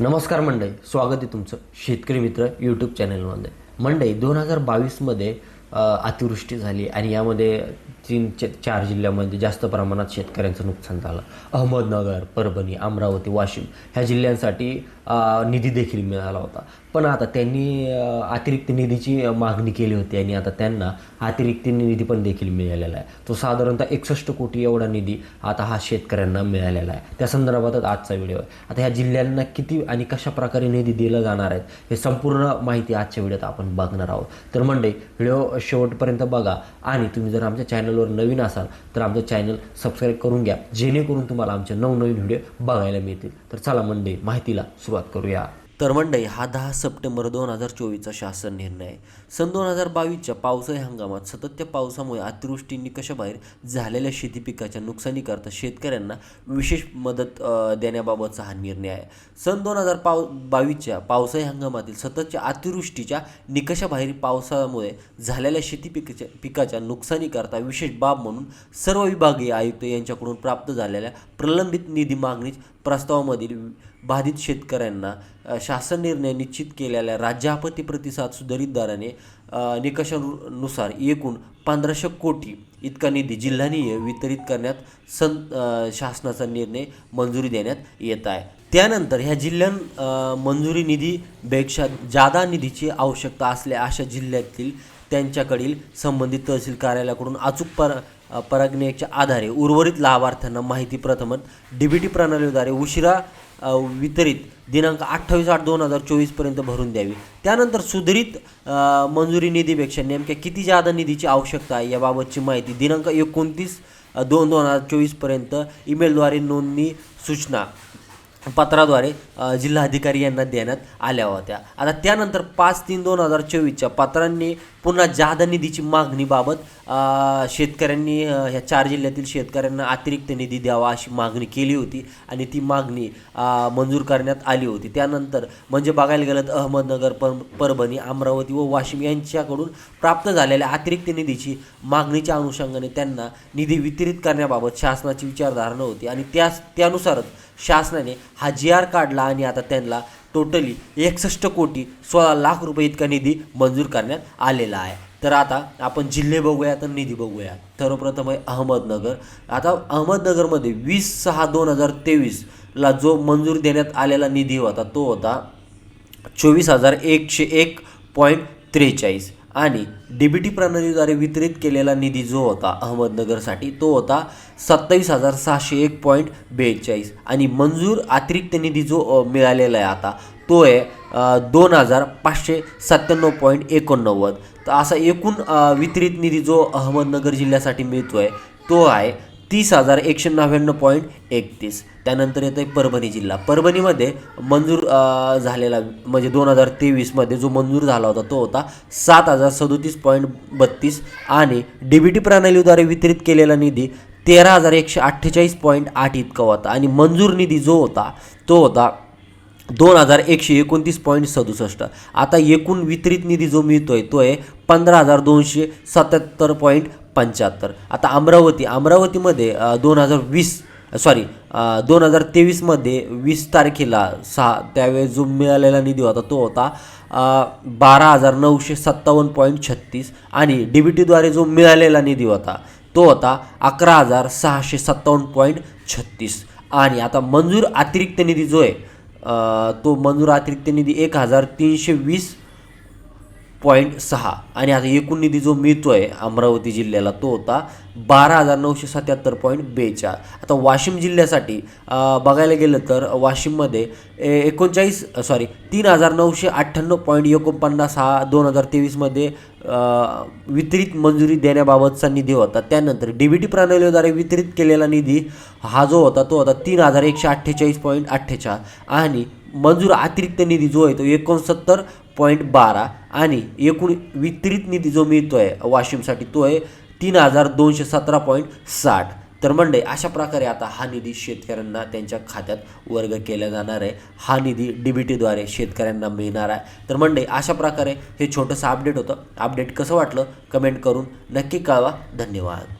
नमस्कार मंडई स्वागत आहे तुमचं शेतकरी मित्र यूट्यूब चॅनलमध्ये मंडई दोन हजार बावीसमध्ये अतिवृष्टी झाली आणि यामध्ये तीन चार जिल्ह्यामध्ये जास्त प्रमाणात शेतकऱ्यांचं नुकसान झालं. अहमदनगर परभणी अमरावती वाशिम ह्या जिल्ह्यांसाठी निधी देखील मिळाला होता. पण आता त्यांनी अतिरिक्त निधीची मागणी केली होती आणि आता त्यांना अतिरिक्त निधी पण देखील मिळालेला आहे. तो साधारणतः एकसष्ट कोटी एवढा निधी आता हा शेतकऱ्यांना मिळालेला आहे. त्या संदर्भातच आजचा व्हिडिओ आहे. आता ह्या जिल्ह्यांना किती आणि कशा प्रकारे निधी दिला जाणार आहेत हे संपूर्ण माहिती आजच्या व्हिडिओत आपण बघणार आहोत. तर म्हणजे व्हिडिओ शेवटपर्यंत बघा आणि तुम्ही जर आमच्या चॅनलवर नवीन असाल तर आमचं चॅनल सबस्क्राईब करून घ्या जेणेकरून तुम्हाला आमचे नवनवीन व्हिडिओ बघायला मिळतील. तर चला म्हणजे माहितीला सुरुवात करूया. तर मंडई हा दहा सप्टेंबर दोन हजार चोवीसचा शासन निर्णय आहे. सन दोन हजार बावीसच्या पावसाळी हंगामात सततच्या पावसामुळे अतिवृष्टी निकषाबाहेर झालेल्या शेती पिकाच्या नुकसानीकरता शेतकऱ्यांना विशेष मदत देण्याबाबतचा हा निर्णय आहे. सन दोन हजार पाव बावीसच्या पावसाळी हंगामातील सततच्या अतिवृष्टीच्या निकषाबाहेर पावसामुळे झालेल्या शेती पिकाच्या पिकाच्या नुकसानीकरता विशेष बाब म्हणून सर्व विभागीय आयुक्त यांच्याकडून प्राप्त झालेल्या प्रलंबित निधी मागणीत प्रस्तावामधील बाधित शेतकऱ्यांना शासन निर्णय निश्चित केलेल्या राज्य आपत्ती प्रतिसाद सुधारित दराने निकषानुसार एकूण पंधराशे कोटी इतका निधी जिल्हानीय वितरित करण्यात सं शासनाचा निर्णय मंजुरी देण्यात येत आहे. त्यानंतर ह्या जिल्ह्यां मंजुरी निधीपेक्षा जादा निधीची आवश्यकता असल्या अशा जिल्ह्यातील त्यांच्याकडील संबंधित तहसील कार्यालयाकडून अचूक पर परगणेच्या आधारे उर्वरित लाभार्थ्यांना माहिती प्रथमन डी बी टी प्रणालीद्वारे उशिरा वितरित दिनांक अठ्ठावीस आठ दोन हजार चोवीसपर्यंत भरून द्यावी. त्यानंतर सुधारित मंजुरी निधीपेक्षा नेमक्या किती जादा निधीची आवश्यकता आहे याबाबतची माहिती दिनांक एकोणतीस दोन दोन हजार चोवीसपर्यंत ईमेलद्वारे नोंदणी सूचना पत्राद्वारे जिल्हाधिकारी यांना देण्यात आल्या होत्या. आता त्यानंतर पाच तीन दोन हजार चोवीसच्या पत्रांनी पुन्हा जादा निधीची मागणीबाबत शेतकऱ्यांनी ह्या चार जिल्ह्यातील शेतकऱ्यांना अतिरिक्त निधी द्यावा अशी मागणी केली होती आणि ती मागणी मंजूर करण्यात आली होती. त्यानंतर म्हणजे बघायला गेलं तर अहमदनगर पर परभणी अमरावती व वाशिम यांच्याकडून प्राप्त झालेल्या अतिरिक्त निधीची मागणीच्या अनुषंगाने त्यांना निधी वितरित करण्याबाबत शासनाची विचारधारणा होती. आणि त्यास त्यानुसारच शासनाने हा जी आर काढला आणि आता त्यांना टोटली एकसष्ट कोटी सोळा लाख रुपये इतका निधी मंजूर करण्यात आलेला आहे. तर आता आपण जिल्हे बघूया तर निधी बघूया सर्वप्रथम आहे अहमदनगर. आता अहमदनगरमध्ये वीस सहा दोन हजार तेवीसला जो मंजूर देण्यात आलेला निधी होता तो होता चोवीस हजार एकशे एक पॉईंट त्रेचाळीस. आणि डी बी टी प्रणालीद्वारे वितरित केलेला निधी जो होता अहमदनगरसाठी तो होता सत्तावीस हजार सहाशे एक पॉईंट बेचाळीस. आणि मंजूर अतिरिक्त निधी जो मिळालेला आहे आता तो आहे दोन हजार पाचशे सत्त्याण्णव पॉईंट एकोणनव्वद. तर असा एकूण वितरित निधी जो अहमदनगर जिल्ह्यासाठी मिळतो आहे तो आहे तीस हजार एकशे नव्याण्णव पॉईंट एकतीस. त्यानंतर येतं आहे परभणी जिल्हा. परभणीमध्ये मंजूर झालेला म्हणजे दोन हजार तेवीसमध्ये जो मंजूर झाला होता तो होता सात हजार सदोतीस पॉईंट बत्तीस आणि डी बी टी प्रणालीद्वारे वितरित केलेला निधी तेरा हजार एकशे अठ्ठेचाळीस पॉईंट आठ इतका होता. आणि मंजूर निधी जो होता तो होता दोन हजार एकशे एकोणतीस पॉईंट सदुसष्ट. आता एकूण वितरित निधी जो मिळतो आहे तो आहे पंधरा हजार दोनशे सत्याहत्तर पॉईंट पंच्याहत्तर. आता अमरावती अमरावतीमध्ये दोन हजार वीस सॉरी दोन हजार तेवीसमध्ये वीस तारखेला सहा त्यावेळेस जो मिळालेला निधी होता तो होता बारा हजार नऊशे सत्तावन्न पॉईंट छत्तीस आणि डी बी टीद्वारे जो मिळालेला निधी होता तो होता अकरा हजार सहाशे सत्तावन्न पॉईंट छत्तीस. आणि आता मंजूर अतिरिक्त निधी जो आहे तो मंजूर अतिरिक्त निधी एक हजार तीनशे वीस पॉईंट सहा. आणि आता एकूण निधी जो मिळतो आहे अमरावती जिल्ह्याला तो होता बारा हजार नऊशे सत्याहत्तर पॉईंट बेचाळ. आता वाशिम जिल्ह्यासाठी बघायला गेलं तर वाशिममध्ये ए एकोणचाळीस सॉरी तीन हजार नऊशे अठ्ठ्याण्णव पॉईंट एकोणपन्नास हा दोन हजार तेवीसमध्ये वितरित मंजुरी देण्याबाबतचा निधी होता. त्यानंतर डी बी टी प्रणालीद्वारे वितरित केलेला निधी हा जो होता तो होता तीन हजार एकशे अठ्ठेचाळीस पॉईंट अठ्ठेचाळ. आणि मंजूर अतिरिक्त निधी जो आहे तो एकोणसत्तर पॉईंट बारा आणि एकूण वितरित निधी जो मिळतो आहे वाशिमसाठी तो आहे तीन हजार दोनशे सतरा पॉईंट साठ. तर मंडळी अशा प्रकारे आता हा निधी शेतकऱ्यांना त्यांच्या खात्यात वर्ग केला जाणार आहे. हा निधी डी बी टीद्वारे शेतकऱ्यांना मिळणार आहे. तर मंडळी अशा प्रकारे हे छोटंसं अपडेट होतं. अपडेट कसं वाटलं? कमेंट करून नक्की कळवा. धन्यवाद.